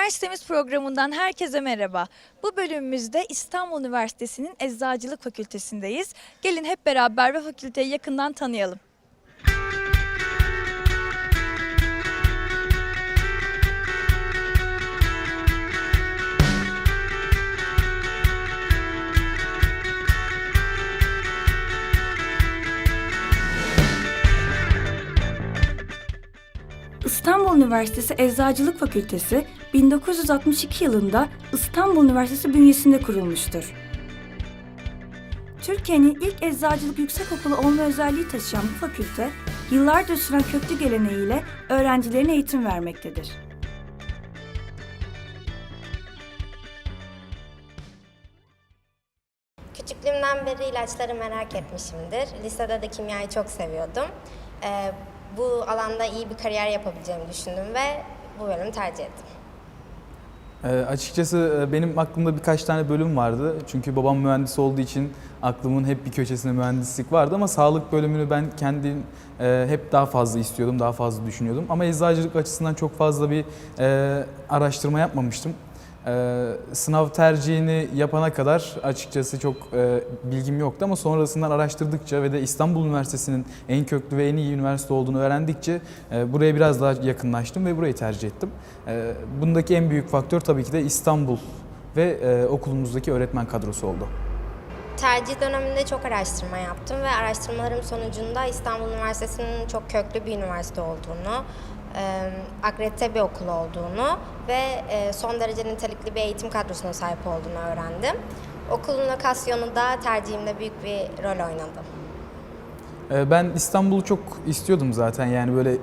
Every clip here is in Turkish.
Üniversitemiz programından herkese merhaba. Bu bölümümüzde İstanbul Üniversitesi'nin Eczacılık Fakültesindeyiz. Gelin hep beraber ve fakülteyi yakından tanıyalım. Üniversitesi Eczacılık Fakültesi 1962 yılında İstanbul Üniversitesi bünyesinde kurulmuştur. Türkiye'nin ilk eczacılık yüksekokulu olma özelliği taşıyan bu fakülte, yıllardır süren köklü geleneğiyle öğrencilerine eğitim vermektedir. Küçüklüğümden beri ilaçları merak etmişimdir. Lisede de kimyayı çok seviyordum. Ee, bu alanda iyi bir kariyer yapabileceğimi düşündüm ve bu bölümü tercih ettim. E, açıkçası benim aklımda birkaç tane bölüm vardı. Çünkü babam mühendis olduğu için aklımın hep bir köşesinde mühendislik vardı ama sağlık bölümünü ben kendim e, hep daha fazla istiyordum, daha fazla düşünüyordum. Ama eczacılık açısından çok fazla bir e, araştırma yapmamıştım. E, sınav tercihini yapana kadar açıkçası çok e, bilgim yoktu ama sonrasından araştırdıkça ve de İstanbul Üniversitesi'nin en köklü ve en iyi üniversite olduğunu öğrendikçe e, buraya biraz daha yakınlaştım ve burayı tercih ettim. E, bundaki en büyük faktör tabii ki de İstanbul ve e, okulumuzdaki öğretmen kadrosu oldu. Tercih döneminde çok araştırma yaptım ve araştırmalarım sonucunda İstanbul Üniversitesi'nin çok köklü bir üniversite olduğunu, e, akredite bir okul olduğunu ve e, son derece nitelikli bir eğitim kadrosuna sahip olduğunu öğrendim. Okulun lokasyonu da tercihimde büyük bir rol oynadı. E, Ben İstanbul'u çok istiyordum zaten yani böyle e,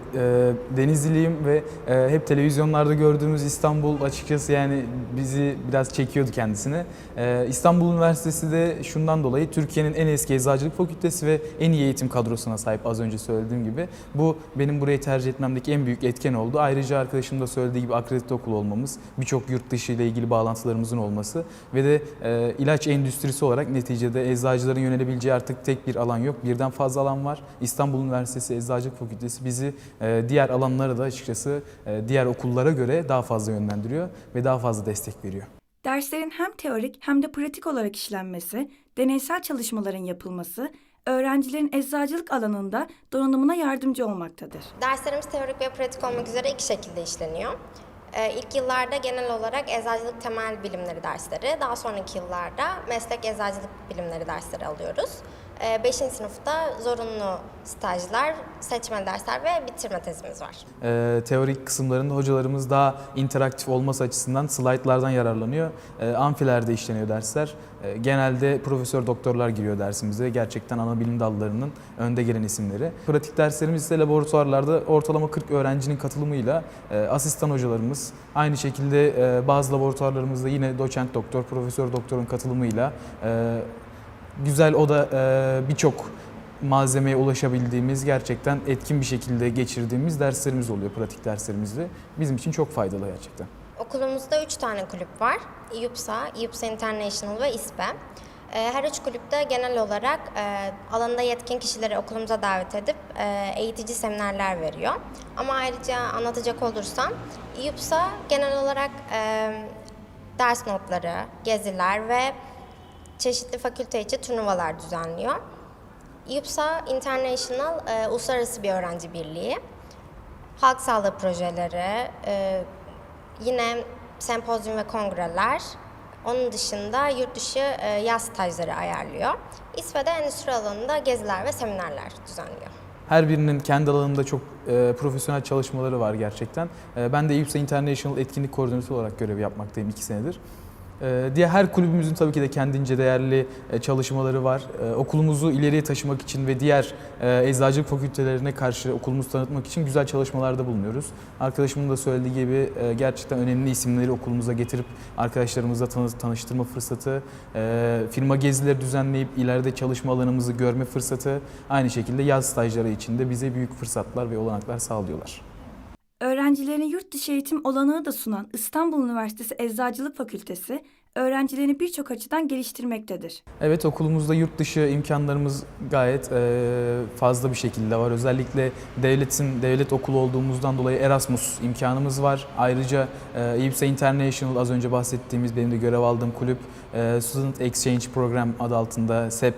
Denizliliyim ve e, hep televizyonlarda gördüğümüz İstanbul açıkçası yani bizi biraz çekiyordu kendisine. E, İstanbul Üniversitesi de şundan dolayı Türkiye'nin en eski eczacılık fakültesi ve en iyi eğitim kadrosuna sahip az önce söylediğim gibi. Bu benim burayı tercih etmemdeki en büyük etken oldu. Ayrıca arkadaşım da söylediği gibi akredite okul olmamız, birçok yurt dışı ile ilgili bağlantılarımızın olması ve de e, ilaç endüstrisi olarak neticede eczacıların yönelebileceği artık tek bir alan yok. Birden fazla alan var. İstanbul Üniversitesi Eczacılık Fakültesi bizi e, diğer alanlara da açıkçası e, diğer okullara göre daha fazla yönlendiriyor ve daha fazla destek veriyor. Derslerin hem teorik hem de pratik olarak işlenmesi, deneysel çalışmaların yapılması, öğrencilerin eczacılık alanında donanımına yardımcı olmaktadır. Derslerimiz teorik ve pratik olmak üzere iki şekilde işleniyor. Ee, ilk yıllarda genel olarak eczacılık temel bilimleri dersleri, daha sonraki yıllarda meslek eczacılık bilimleri dersleri alıyoruz. 5. sınıfta zorunlu stajlar, seçmeli dersler ve bitirme tezimiz var. E, teorik kısımlarında hocalarımız daha interaktif olması açısından slaytlardan yararlanıyor. E, amfilerde işleniyor dersler. E, genelde profesör doktorlar giriyor dersimize. Gerçekten ana bilim dallarının önde gelen isimleri. Pratik derslerimiz ise laboratuvarlarda ortalama 40 öğrencinin katılımıyla e, asistan hocalarımız, aynı şekilde e, bazı laboratuvarlarımızda yine doçent doktor, profesör doktorun katılımıyla e, güzel o da e, birçok malzemeye ulaşabildiğimiz, gerçekten etkin bir şekilde geçirdiğimiz derslerimiz oluyor pratik derslerimizde. Bizim için çok faydalı gerçekten. Okulumuzda üç tane kulüp var. İUPSA, İUPSA International ve İSPE. Ee, Her üç kulüpte genel olarak e, alanında yetkin kişileri okulumuza davet edip e, eğitici seminerler veriyor. Ama ayrıca anlatacak olursam İUPSA genel olarak e, ders notları, geziler ve çeşitli fakülte içi turnuvalar düzenliyor. İUPSA International e, uluslararası bir öğrenci birliği. Halk sağlığı projeleri, e, yine sempozyum ve kongreler. Onun dışında yurt dışı e, yaz stajları ayarlıyor. İSPE'de endüstri alanında geziler ve seminerler düzenliyor. Her birinin kendi alanında çok e, profesyonel çalışmaları var gerçekten. E, ben de EUPSA International etkinlik koordinatörü olarak görev yapmaktayım iki senedir. E, diye her kulübümüzün tabii ki de kendince değerli e, çalışmaları var. E, okulumuzu ileriye taşımak için ve diğer e, eczacılık fakültelerine karşı okulumuzu tanıtmak için güzel çalışmalarda bulunuyoruz. Arkadaşımın da söylediği gibi e, gerçekten önemli isimleri okulumuza getirip arkadaşlarımızla tanı- tanıştırma fırsatı, firma gezileri düzenleyip ileride çalışma alanımızı görme fırsatı, aynı şekilde yaz stajları için de bize büyük fırsatlar ve olanaklar sağlıyorlar. Öğrencilerine yurt dışı eğitim olanağı da sunan İstanbul Üniversitesi Eczacılık Fakültesi, öğrencilerini birçok açıdan geliştirmektedir. Evet okulumuzda yurt dışı imkanlarımız gayet e, fazla bir şekilde var. Özellikle devletin devlet okulu olduğumuzdan dolayı Erasmus imkanımız var. Ayrıca e, İBSA International az önce bahsettiğimiz benim de görev aldığım kulüp e, Student Exchange Program adı altında SEP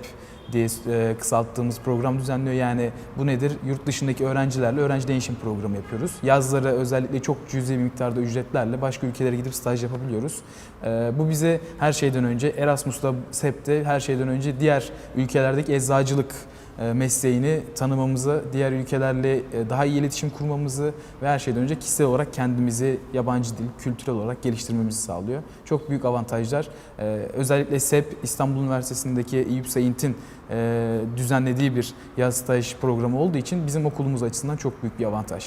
diye e, kısalttığımız program düzenliyor. Yani bu nedir? Yurt dışındaki öğrencilerle öğrenci değişim programı yapıyoruz. Yazları özellikle çok cüzi bir miktarda ücretlerle başka ülkelere gidip staj yapabiliyoruz. E, bu bize her şeyden önce Erasmus'ta, SEP'te her şeyden önce diğer ülkelerdeki eczacılık mesleğini tanımamızı, diğer ülkelerle e, daha iyi iletişim kurmamızı ve her şeyden önce kişisel olarak kendimizi yabancı dil, kültürel olarak geliştirmemizi sağlıyor. Çok büyük avantajlar. E, Özellikle SEP İstanbul Üniversitesi'ndeki İYÜPSA İNT'in e, düzenlediği bir yaz staj programı olduğu için bizim okulumuz açısından çok büyük bir avantaj.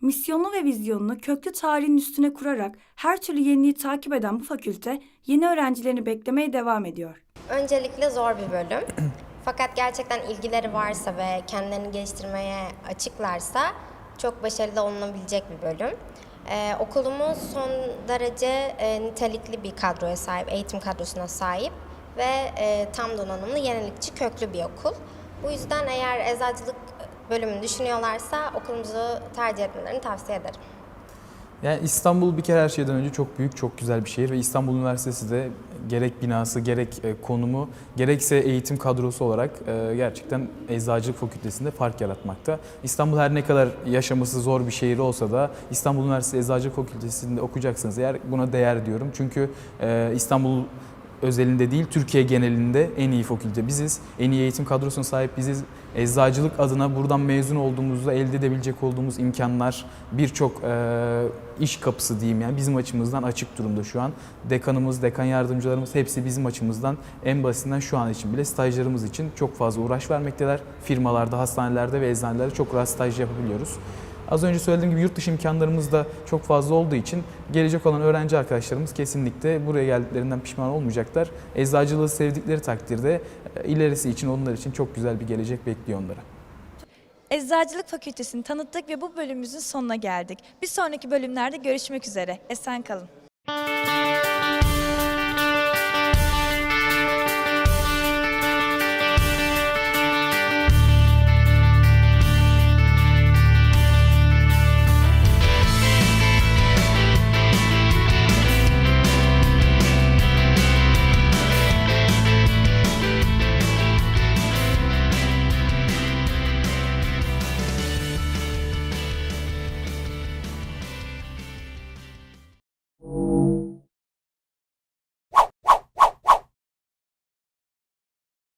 Misyonlu ve vizyonunu köklü tarihin üstüne kurarak her türlü yeniliği takip eden bu fakülte yeni öğrencilerini beklemeye devam ediyor. Öncelikle zor bir bölüm. Fakat gerçekten ilgileri varsa ve kendilerini geliştirmeye açıklarsa çok başarılı olunabilecek bir bölüm. Ee, okulumuz son derece e, nitelikli bir kadroya sahip, eğitim kadrosuna sahip ve e, tam donanımlı, yenilikçi, köklü bir okul. Bu yüzden eğer eczacılık bölümünü düşünüyorlarsa okulumuzu tercih etmelerini tavsiye ederim. Yani İstanbul bir kere her şeyden önce çok büyük, çok güzel bir şehir ve İstanbul Üniversitesi de gerek binası, gerek e, konumu, gerekse eğitim kadrosu olarak e, gerçekten Eczacılık Fakültesi'nde fark yaratmakta. İstanbul her ne kadar yaşaması zor bir şehir olsa da İstanbul Üniversitesi Eczacılık Fakültesi'nde okuyacaksınız eğer buna değer diyorum. Çünkü e, İstanbul özelinde değil, Türkiye genelinde en iyi fakülte biziz. En iyi eğitim kadrosuna sahip biziz. Eczacılık adına buradan mezun olduğumuzda elde edebilecek olduğumuz imkanlar birçok e, iş kapısı diyeyim yani bizim açımızdan açık durumda şu an. Dekanımız, dekan yardımcılarımız hepsi bizim açımızdan en basitinden şu an için bile stajlarımız için çok fazla uğraş vermekteler. Firmalarda, hastanelerde ve eczanelerde çok rahat staj yapabiliyoruz. Az önce söylediğim gibi yurt dışı imkanlarımız da çok fazla olduğu için gelecek olan öğrenci arkadaşlarımız kesinlikle buraya geldiklerinden pişman olmayacaklar. Eczacılığı sevdikleri takdirde e, ilerisi için onlar için çok güzel bir gelecek bekliyor onları. Eczacılık Fakültesini tanıttık ve bu bölümümüzün sonuna geldik. Bir sonraki bölümlerde görüşmek üzere. Esen kalın.